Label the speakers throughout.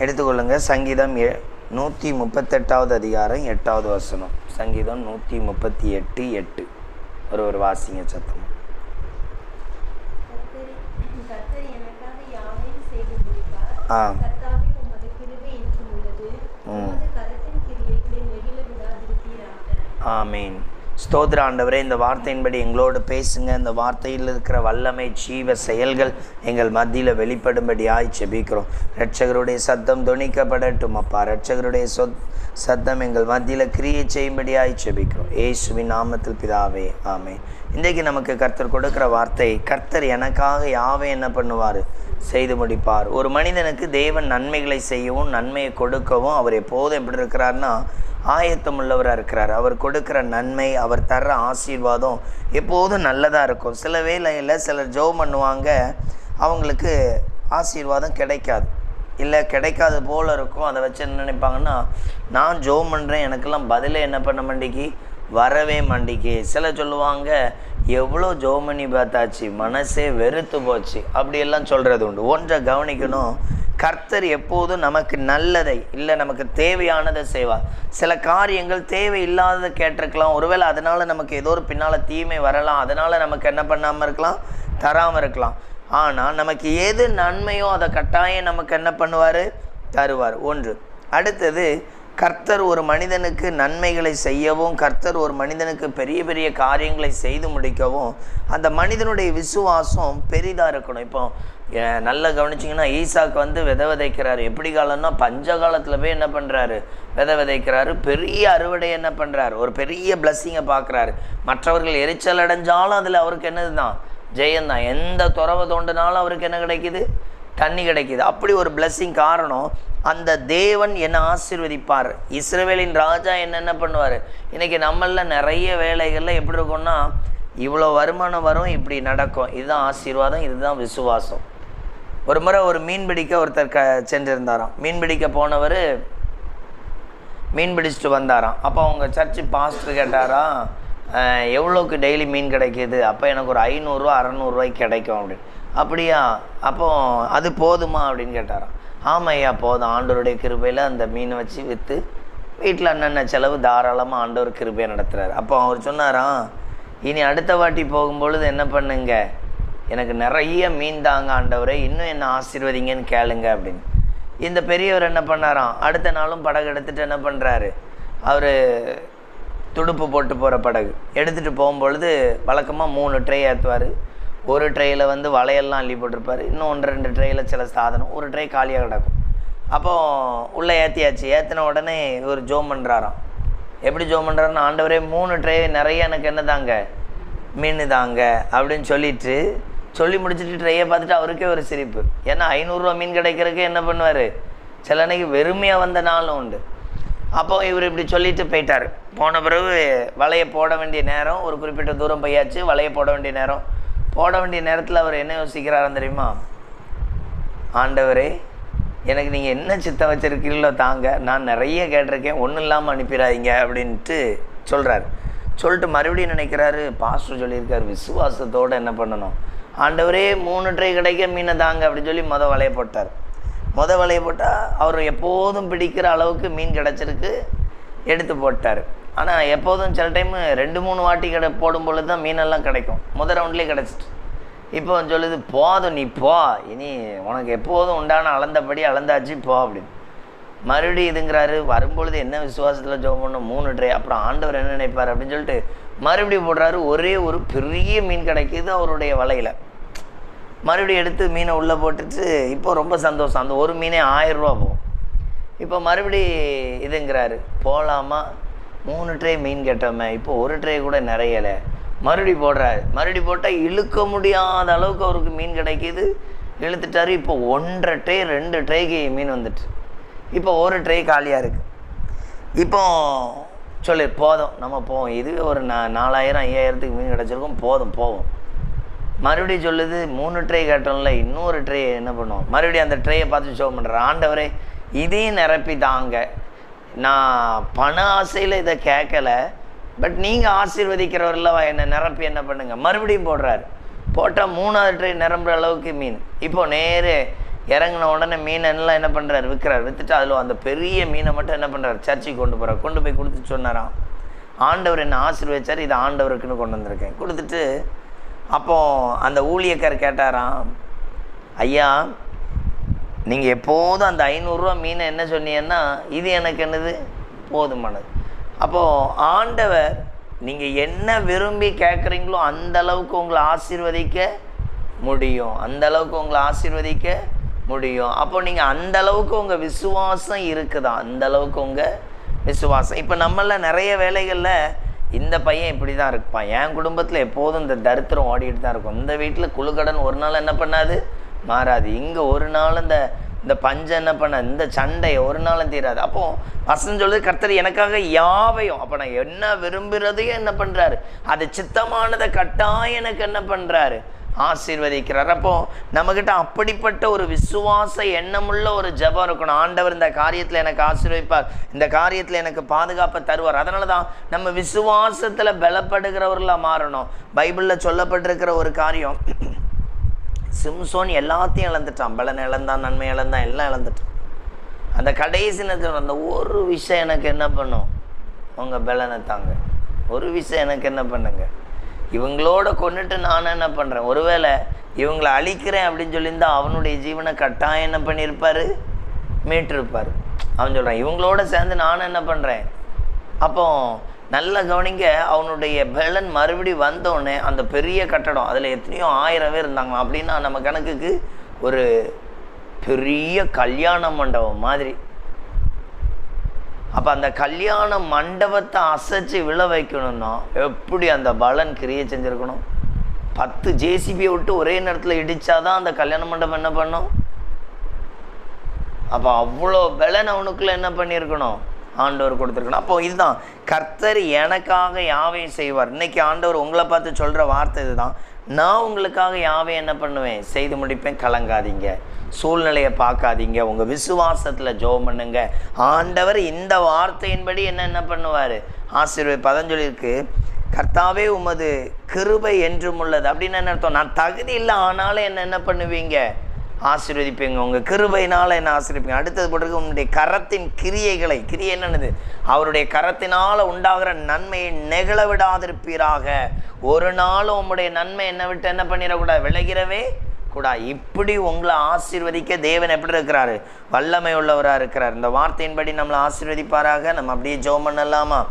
Speaker 1: எடுத்துக்கொள்ளுங்க. சங்கீதம் எ நூற்றி முப்பத்தெட்டாவது அதிகாரம் எட்டாவது வசனம். சங்கீதம் நூற்றி முப்பத்தி எட்டு. எட்டு ஒரு ஒரு வாசிங்க சத்தம். ஆ. ஆமீன். ஸ்தோத்திர ஆண்டவரே இந்த வார்த்தையின்படி எங்களோடு பேசுங்க. இந்த வார்த்தையில் இருக்கிற வல்லமை ஜீவ செயல்கள் எங்கள் மத்தியில் வெளிப்படும்படியாய் செபிக்கிறோம் ரட்சகருடைய சத்தம் துணிக்கப்படட்டும் அப்பா. ரட்சகருடைய சொத் சத்தம் எங்கள் மத்தியில் கிரியை செய்யும்படியாய் செபிக்கிறோம் ஏசுவின் நாமத்தில் பிதாவே ஆமே இன்றைக்கு நமக்கு கர்த்தர் கொடுக்குற வார்த்தை கர்த்தர் எனக்காக யாவே என்ன பண்ணுவார்? செய்து முடிப்பார். ஒரு மனிதனுக்கு தேவன் நன்மைகளை செய்யவும் நன்மையை கொடுக்கவும் அவர் எப்போதும் எப்படி இருக்கிறார்னா ஆயத்தம் உள்ளவராக இருக்கிறார். அவர் கொடுக்குற நன்மை அவர் தர்ற ஆசீர்வாதம் எப்போதும் நல்லதாக இருக்கும். சில வேலையில் சிலர் ஜெபம் பண்ணுவாங்க அவங்களுக்கு ஆசீர்வாதம் கிடைக்காது. இல்லை கிடைக்காது போல் இருக்கும். அதை வச்சு என்ன நினைப்பாங்கன்னா நான் ஜோ பண்ணுறேன் எனக்கெல்லாம் பதிலே என்ன பண்ண மாட்டேங்கி? வரவே மாட்டேங்கி. சில சொல்லுவாங்க எவ்வளோ ஜெபம் பண்ணி பார்த்தாச்சு மனசே வெறுத்து போச்சு. அப்படியெல்லாம் சொல்கிறது உண்டு. ஒன்றை கவனிக்கணும். கர்த்தர் எப்போதும் நமக்கு நல்லதை இல்லை நமக்கு தேவையானதை செய்வார். சில காரியங்கள் தேவையில்லாததை கேட்டிருக்கலாம். ஒருவேளை அதனால் நமக்கு ஏதோ ஒரு பின்னால் தீமை வரலாம். அதனால் நமக்கு என்ன பண்ணாமல் இருக்கலாம்? தராமல் இருக்கலாம். ஆனால் நமக்கு எது நன்மையோ அதை கட்டாயம் நமக்கு என்ன பண்ணுவார்? தருவார். ஒன்று. அடுத்தது கர்த்தர் ஒரு மனிதனுக்கு நன்மைகளை செய்யவும் கர்த்தர் ஒரு மனிதனுக்கு பெரிய பெரிய காரியங்களை செய்து முடிக்கவும் அந்த மனிதனுடைய விசுவாசம் பெரிதாக இருக்கணும். இப்போ நல்லா கவனிச்சிங்கன்னா ஈசாக்கு வந்து விதை விதைக்கிறாரு. எப்படி காலம்னா பஞ்ச காலத்தில் போய் என்ன பண்ணுறாரு விதை விதைக்கிறாரு. பெரிய அறுவடை என்ன பண்ணுறாரு ஒரு பெரிய பிளஸ்ஸிங்கை பார்க்குறாரு மற்றவர்கள் எரிச்சல் அடைஞ்சாலும் அதில் அவருக்கு என்னது தான் ஜெயந்தான் எந்த துறவை தோண்டினாலும் அவருக்கு என்ன கிடைக்குது? தண்ணி கிடைக்கிது. அப்படி ஒரு பிளஸ்ஸிங் காரணம் அந்த தேவன் என்னை ஆசீர்வதிப்பார். இஸ்ரேவேலின் ராஜா என்னென்ன பண்ணுவார்? இன்றைக்கி நம்மள நிறைய வேலைகளில் எப்படி இருக்கும்னா இவ்வளோ வருமானம் வரும் இப்படி நடக்கும். இதுதான் ஆசீர்வாதம் இதுதான் விசுவாசம். ஒரு முறை ஒரு மீன் பிடிக்க ஒருத்தர் க சென்றிருந்தாராம். மீன் பிடிக்க போனவர் மீன் பிடிச்சிட்டு வந்தாராம். அப்போ அவங்க சர்ச்சு பாஸ்டர் கேட்டாரா எவ்வளோக்கு டெய்லி மீன் கிடைக்கிது? அப்போ எனக்கு ஒரு ஐநூறுரூவா அறநூறுவாய்க்கு கிடைக்கும் அப்படின்னு. அப்படியா? அப்போ அது போதுமா? அப்படின்னு கேட்டாராம். ஆமாம் ஐயா போதும். ஆண்டோருடைய கிருபையில் அந்த மீனை வச்சு விற்று வீட்டில் அண்ணன்ன செலவு தாராளமாக ஆண்டவர் கிருபையை நடத்துகிறார் அப்போ அவர் சொன்னாராம் இனி அடுத்த வாட்டி போகும்பொழுது என்ன பண்ணுங்க? எனக்கு நிறைய மீன் தாங்க ஆண்டவரே இன்னும் என்ன ஆசீர்வதிங்கன்னு கேளுங்க அப்படின்னு. இந்த பெரியவர் என்ன பண்ணாராம் அடுத்த நாளும் படகு எடுத்துகிட்டு என்ன பண்ணுறாரு அவர் துடுப்பு போட்டு போகிற படகு. எடுத்துகிட்டு போகும்பொழுது வழக்கமாக மூணு ட்ரே ஏற்றுவார் ஒரு ட்ரேயில் வந்து வலையெல்லாம் அள்ளி போட்டிருப்பார். இன்னும் ஒன்று ரெண்டு ட்ரேயில் சில சாதனம். ஒரு ட்ரே காலியாக கிடக்கும். அப்போ உள்ளே ஏற்றியாச்சு ஏற்றின உடனே இவர் ஜோம் பண்ணுறாராம் எப்படி ஜோம் பண்ணுறாருன்னு ஆண்டவரே மூணு ட்ரே நிறைய எனக்கு என்ன தாங்க? மீன் தாங்க. அப்படின்னு சொல்லிட்டு சொல்லி முடிச்சுட்டு ட்ரையை பார்த்துட்டு அவருக்கே ஒரு சிரிப்பு. ஏன்னா ஐநூறுரூவா மீன் கிடைக்கிறதுக்கு என்ன பண்ணுவார்? சில அன்னைக்கு வெறுமையாக வந்த நாளும் உண்டு. அப்போ இவர் இப்படி சொல்லிட்டு போயிட்டார். போன பிறகு வலையை போட வேண்டிய நேரம் ஒரு குறிப்பிட்ட தூரம் போயாச்சு. வலையை போட வேண்டிய நேரம் போட வேண்டிய நேரத்தில் அவர் என்ன யோசிக்கிறாருன்னு தெரியுமா? ஆண்டவரே எனக்கு நீங்கள் என்ன சித்தம் வச்சிருக்கீங்களோ தாங்க நான் நிறைய கேட்டிருக்கேன் ஒன்றும் இல்லாமல் அனுப்பிடாதீங்க அப்படின்ட்டு சொல்கிறார் சொல்லிட்டு மறுபடியும் நினைக்கிறாரு பாஸ்டர் சொல்லியிருக்காரு விசுவாசத்தோடு என்ன பண்ணணும்? ஆண்டவரே மூணு ட்ரை கிடைக்க மீனை தாங்க அப்படின்னு சொல்லி மொதல் வலையை போட்டார். மொதல் வலையை போட்டால் அவர் எப்போதும் பிடிக்கிற அளவுக்கு மீன் கிடச்சிருக்கு எடுத்து போட்டார். ஆனால் எப்போதும் சில டைம் ரெண்டு மூணு வாட்டி கடை போடும் பொழுது தான் மீனெல்லாம் கிடைக்கும். முதல் ரவுண்ட்லேயே கிடச்சிட்டு. இப்போ சொல்லுது போதும் நீ போ. இனி உனக்கு எப்போதும் உண்டான அளந்தபடி அளந்தாச்சு போ அப்படின்னு. மறுபடியும் இதுங்கிறாரு வரும்பொழுது என்ன விசுவாசத்தில் ஜோம் பண்ணோம் மூணு ட்ரே அப்புறம் ஆண்டவர் என்ன நினைப்பார் அப்படின்னு சொல்லிட்டு மறுபடியும் போடுறாரு ஒரே ஒரு பெரிய மீன் கிடைக்கிது அவருடைய வலையில். மறுபடியும் எடுத்து மீனை உள்ளே போட்டுட்டு இப்போ ரொம்ப சந்தோஷம். அந்த ஒரு மீனே ஆயிரம் ரூபா போகும். இப்போ மறுபடி இதுங்கிறாரு போகலாமா மூணு ட்ரே மீன் கேட்டோமே இப்போ ஒரு ட்ரே கூட நிறையலை மறுபடி போடுறாரு மறுபடி போட்டால் இழுக்க முடியாத அளவுக்கு அவருக்கு மீன் கிடைக்கிது. இழுத்துட்டாரு இப்போ ஒன்றரை ட்ரே ரெண்டு ட்ரேக்கு மீன் வந்துட்டு. இப்போ ஒரு ட்ரே காலியாக இருக்குது இப்போ சொல்லு போதும் நம்ம போவோம். இதுவே ஒரு நா நாலாயிரம் ஐயாயிரத்துக்கு மீன் கிடச்சிருக்கும் போதும் போவோம். மறுபடியும் சொல்லுது மூணு ட்ரே கேட்டோம்ல இன்னொரு ட்ரே என்ன பண்ணுவோம்? மறுபடியும் அந்த ட்ரேயை பார்த்து ஷோ பண்ணுற ஆண்டவரே இதையும் நிரப்பி தாங்க நான் பண ஆசையில் இதை கேட்கல பட் நீங்கள் ஆசீர்வதிக்கிறவர்லவா என்னை நிரப்பி என்ன பண்ணுங்க. மறுபடியும் போடுறாரு. போட்டால் மூணாவது ட்ரெயின் நிரம்புற அளவுக்கு மீன். இப்போ நேரு இறங்கின உடனே மீனெல்லாம் என்ன பண்ணுறாரு விற்கிறார் விற்றுட்டு அதில் அந்த பெரிய மீனை மட்டும் என்ன பண்ணுறாரு சர்ச்சைக்கு கொண்டு போகிறார் கொண்டு போய் கொடுத்து சொன்னாராம். ஆண்டவர் என்ன ஆசீர்வதிச்சார் இது ஆண்டவருக்குன்னு கொண்டு வந்திருக்கேன். கொடுத்துட்டு அப்போ அந்த ஊழியக்கார் கேட்டாராம் ஐயா நீங்கள் எப்போதும் அந்த ஐநூறுரூவா மீனை என்ன சொன்னீங்கன்னா இது எனக்கு என்னது? போதுமானது. அப்போது ஆண்டவர் நீங்கள் என்ன விரும்பி கேட்குறீங்களோ அந்த அளவுக்கு உங்களை ஆசீர்வதிக்க முடியும். அந்த அளவுக்கு உங்களை ஆசீர்வதிக்க முடியும். அப்போ நீங்கள் அந்த அளவுக்கு உங்கள் விசுவாசம் இருக்குதா? அந்த அளவுக்கு உங்கள் விசுவாசம். இப்போ நம்மள நிறைய வேலைகளில் இந்த பையன் இப்படி தான் இருப்பான். என் குடும்பத்தில் எப்போதும் இந்த தரித்திரம் ஓடிட்டு தான் இருக்கும். இந்த வீட்டில் குழுக்கடன் ஒரு நாள் என்ன பண்ணாது? மாறாது. இங்கே ஒரு நாள் இந்த இந்த பஞ்சம் என்ன பண்ண இந்த சண்டை ஒரு நாளும் தீராது. அப்போ வசனம் சொல்லுது கர்த்தர் எனக்காக யாவையும் அப்போ நான் என்ன விரும்புகிறதையும் என்ன பண்ணுறாரு அது சித்தமானதை கட்டாயம் எனக்கு என்ன பண்ணுறாரு ஆசீர்வதிக்கிறார். அப்போ நம்மக்கிட்ட அப்படிப்பட்ட ஒரு விசுவாச எண்ணமுள்ள ஒரு ஜெபம் இருக்கணும். ஆண்டவர் இந்த காரியத்தில் எனக்கு ஆசீர்வதிப்பார். இந்த காரியத்தில் எனக்கு பாதுகாப்பை தருவார். அதனால தான் நம்ம விசுவாசத்தில் பலப்படுகிறவர்களாக மாறணும். பைபிளில் சொல்லப்பட்டிருக்கிற ஒரு காரியம் சிம்சோன் எல்லாத்தையும் இழந்துட்டான். பலன் இழந்தான் நன்மை இழந்தான் எல்லாம் இழந்துட்டான். அந்த கடைசி நேரத்தில் அந்த ஒரு விஷயம் எனக்கு என்ன பண்ணும்? உங்கள் பலனை தாங்க. ஒரு விஷயம் எனக்கு என்ன பண்ணுங்க? இவங்களோட கொண்டுட்டு நான் என்ன பண்ணுறேன் ஒருவேளை இவங்களை அழிக்கிறேன் அப்படின்னு சொல்லியிருந்தா அவனுடைய ஜீவனை கட்டாயம் என்ன பண்ணியிருப்பார்? மீட்டிருப்பார். அவன் சொல்கிறான் இவங்களோட சேர்ந்து நான் என்ன பண்ணுறேன் அப்போ நல்ல கவனிங்க அவனுடைய பலன் மறுபடி வந்தோடனே அந்த பெரிய கட்டடம் அதில் எத்தனையோ ஆயிரம் பேர் இருந்தாங்களாம் அப்படின்னா நம்ம கணக்குக்கு ஒரு பெரிய கல்யாண மண்டபம் மாதிரி. அப்போ அந்த கல்யாண மண்டபத்தை அசைச்சு விழ வைக்கணும்னா எப்படி அந்த பலன் கிரியை செஞ்சுருக்கணும்? பத்து ஜேசிபியை விட்டு ஒரே நேரத்தில் இடித்தாதான் அந்த கல்யாண மண்டபம் என்ன பண்ணும்? அப்போ அவ்வளோ பலன் அவனுக்குள்ளே என்ன பண்ணியிருக்கணும்? ஆண்டவர் கொடுத்துருக்கணும். அப்போ இதுதான். கர்த்தர் எனக்காக யாவையும் செய்வார்? இன்னைக்கு ஆண்டவர் உங்களை பார்த்து சொல்கிற வார்த்தை இதுதான். நான் உங்களுக்காக யாவை என்ன பண்ணுவேன்? செய்து முடிப்பேன். கலங்காதீங்க. சூழ்நிலையை பார்க்காதீங்க. உங்கள் விசுவாசத்தில் ஜோ பண்ணுங்க. ஆண்டவர் இந்த வார்த்தையின்படி என்ன என்ன பண்ணுவார்? ஆசீர்வாத பதஞ்சொல்லி இருக்கு. கர்த்தாவே உமது கிருபை என்றும் உள்ளது. அப்படின்னு என்ன அர்த்தம்? நான் தகுதி இல்லை ஆனாலும் என்ன என்ன பண்ணுவீங்க? ஆசீர்வதிப்பீங்க. உங்கள் கிருபையினால் என்ன ஆசீர்விப்பீங்க அடுத்தது போட்டிருக்கு உன்னுடைய கரத்தின் கிரியைகளை. கிரியை என்னென்னது அவருடைய கரத்தினால் உண்டாகிற நன்மையை நெகிழ விடாதிருப்பீராக. ஒரு நாளும் உங்களுடைய நன்மை என்ன விட்டு என்ன பண்ணிடக்கூடாது விளைகிறவே கூடா இப்படி உங்களை ஆசீர்வதிக்க தேவன் எப்படி இருக்கிறாரு? வல்லமை உள்ளவராக இருக்கிறார். இந்த வார்த்தையின்படி நம்மளை ஆசீர்வதிப்பாராக. நம்ம அப்படியே ஜோம் பண்ணலாமா?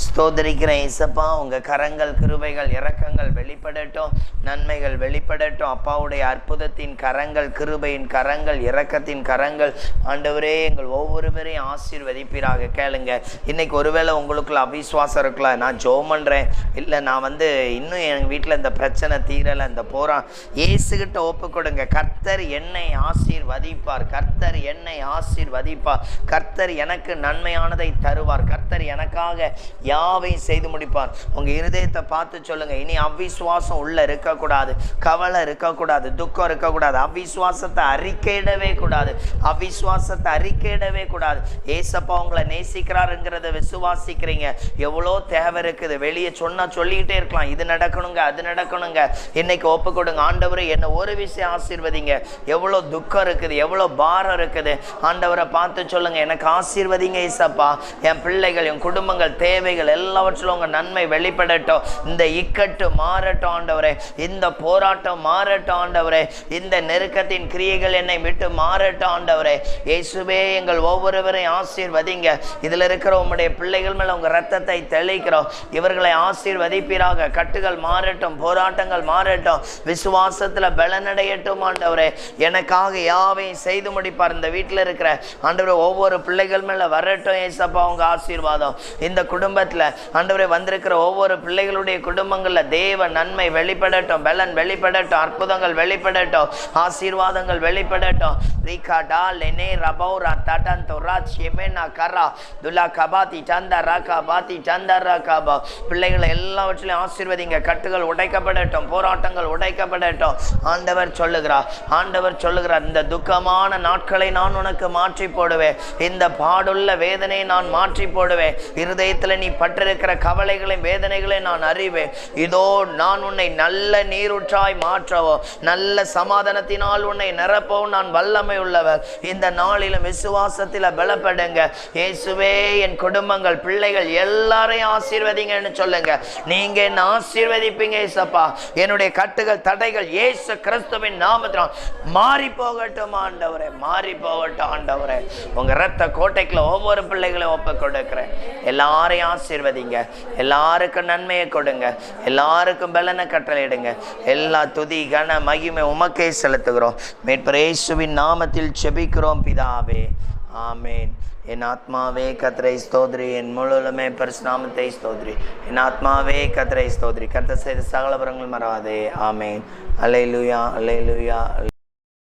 Speaker 1: ஸ்தோதரிக்கிறேன் இசப்பா. உங்கள் கரங்கள் கிருபைகள் இறக்கங்கள் வெளிப்படட்டும். நன்மைகள் வெளிப்படட்டும். அப்பாவுடைய அற்புதத்தின் கரங்கள் கிருபையின் கரங்கள் இறக்கத்தின் கரங்கள். ஆண்டவரே எங்கள் ஒவ்வொருவரையும் ஆசீர்வதிப்பீராக. கேளுங்க. இன்னைக்கு ஒருவேளை உங்களுக்குள்ள அவிஸ்வாசம் இருக்கலாம் நான் ஜோ பண்ணுறேன் இல்லை நான் வந்து இன்னும் எங்கள் வீட்டில் இந்த பிரச்சனை தீரலை இந்த போரா ஏசுகிட்ட ஒப்பு கொடுங்க. கர்த்தர் என்னை ஆசீர்வதிப்பார். கர்த்தர் என்னை ஆசீர்வதிப்பார். கர்த்தர் எனக்கு நன்மையானதை தருவார். கர்த்தர் எனக்காக யாவையும் செய்து முடிப்பார். உங்கள் இருதயத்தை பார்த்து சொல்லுங்கள் இனி அவ்விசுவாசம் உள்ளே இருக்கக்கூடாது. கவலை இருக்கக்கூடாது. துக்கம் இருக்கக்கூடாது. அவ்விசுவாசத்தை அறிக்கையிடவே கூடாது. அவ்விசுவாசத்தை அறிக்கையிடவே கூடாது. ஏசப்பா உங்களை நேசிக்கிறாருங்கிறத விசுவாசிக்கிறீங்க. எவ்வளோ தேவை இருக்குது. வெளியே சொன்னால் சொல்லிக்கிட்டே இருக்கலாம். இது நடக்கணுங்க அது நடக்கணுங்க. இன்னைக்கு ஒப்பு கொடுங்க. ஆண்டவரை என்ன ஒரு விஷயம் ஆசீர்வதிங்க. எவ்வளோ துக்கம் இருக்குது. எவ்வளோ பாரம் இருக்குது. ஆண்டவரை பார்த்து சொல்லுங்கள் எனக்கு ஆசீர்வதிங்க ஏசப்பா. என் பிள்ளைகள் என் குடும்பங்கள் தேவை தேவைகள் எல்லாவற்றிலும் உங்க நன்மை வெளிப்படட்டும். இந்த இக்கட்டு மாறட்டும் ஆண்டவரே. இந்த போராட்டம் மாறட்டும் ஆண்டவரே. இந்த நெருக்கத்தின் கிரியைகள் என்னை விட்டு மாறட்டும் ஆண்டவரே. இயேசுவே எங்கள் ஒவ்வொருவரையும் ஆசீர்வதிங்க. இதுல இருக்கிற உங்களுடைய பிள்ளைகள் மேல உங்க ரத்தத்தை தெளிக்கிறோம். இவர்களை ஆசீர்வதிப்பீராக. கட்டுகள் மாறட்டும் போராட்டங்கள் மாறட்டும். விசுவாசத்துல பலனடையட்டும் ஆண்டவரே. எனக்காக யாவையும் செய்து முடிப்பார். இந்த வீட்டில் இருக்கிற ஆண்டவரே ஒவ்வொரு பிள்ளைகள் மேலே வரட்டும் ஏசப்பா உங்க ஆசீர்வாதம். இந்த குடும்ப குடும்பத்தில் ஆண்டவரே வந்திருக்கிற ஒவ்வொரு பிள்ளைகளுடைய குடும்பங்கள்ல தேவ நன்மை வெளிப்படட்டும் பலன் வெளிப்படட்டும் அற்புதங்கள் வெளிப்படட்டும் ஆசீர்வாதங்கள் வெளிப்படட்டும். ரீகா டா லெனே ரபௌரா தடன் தொரா செமெனா கரா துலா கபாத்தி சந்தா ராகா பாத்தி சந்தா ராகா பிள்ளைகளை எல்லாவற்றிலையும் ஆசீர்வதிங்க. கட்டுகள் உடைக்கப்படட்டும் போராட்டங்கள் உடைக்கப்படட்டும். ஆண்டவர் சொல்லுகிறார் ஆண்டவர் சொல்லுகிறார் இந்த துக்கமான நாட்களை நான் உனக்கு மாற்றி போடுவேன். இந்த பாடுள்ள வேதனையை நான் மாற்றி போடுவேன். இருதயத்தில் நீ பட்டிருக்கிற கவலைகளையும் வேதனைகளையும் நான் அறிவேன். இதோ நான் உன்னை நல்ல நீருற்றாய் மாற்றவோ நல்ல சமாதானத்தினால் உன்னை நிரப்பவும் நான் வல்லமை உள்ளவர் இந்த நாளிலும் விசுவாசத்தில் பலப்படுங்க. இயேசுவே என் குடும்பங்கள் பிள்ளைகள் எல்லாரையும் ஆசீர்வதிங்கன்னு சொல்லுங்க. நீங்க என்ன ஆசீர்வதிப்பீங்க ஏசப்பா? என்னுடைய கட்டுகள் தடைகள் ஏசு கிறிஸ்துவின் நாமத்தினால் மாறி போகட்டும் ஆண்டவரே மாறி போகட்டும் ஆண்டவரே. உங்க ரத்த கோட்டைக்குள்ள ஒவ்வொரு பிள்ளைகளையும் ஒப்பு கொடுக்கிறேன் எல்லாரையும் ஆசீர்வதிங்க. எல்லாருக்கும் நன்மையை கொடுங்க. எல்லாருக்கும் பலனை கட்டளையிடுங்க. எல்லா துதி கன மகிமை உமக்கே செலுத்துகிறோம். மேற்பரேசுவின் நாமத்தில் செபிக்கிறோம் பிதாவே. ஆமேன். என் ஆத்மாவே கத்திரை ஸ்தோத்ரி. என் முழுலுமே பரிசுநாமத்தை ஸ்தோத்ரி. என் ஆத்மாவே கத்திரை ஸ்தோத்ரி. கத்த செய்த சகலபுரங்கள் மறவாதே. ஆமேன். அலை லுயா அலை லூயா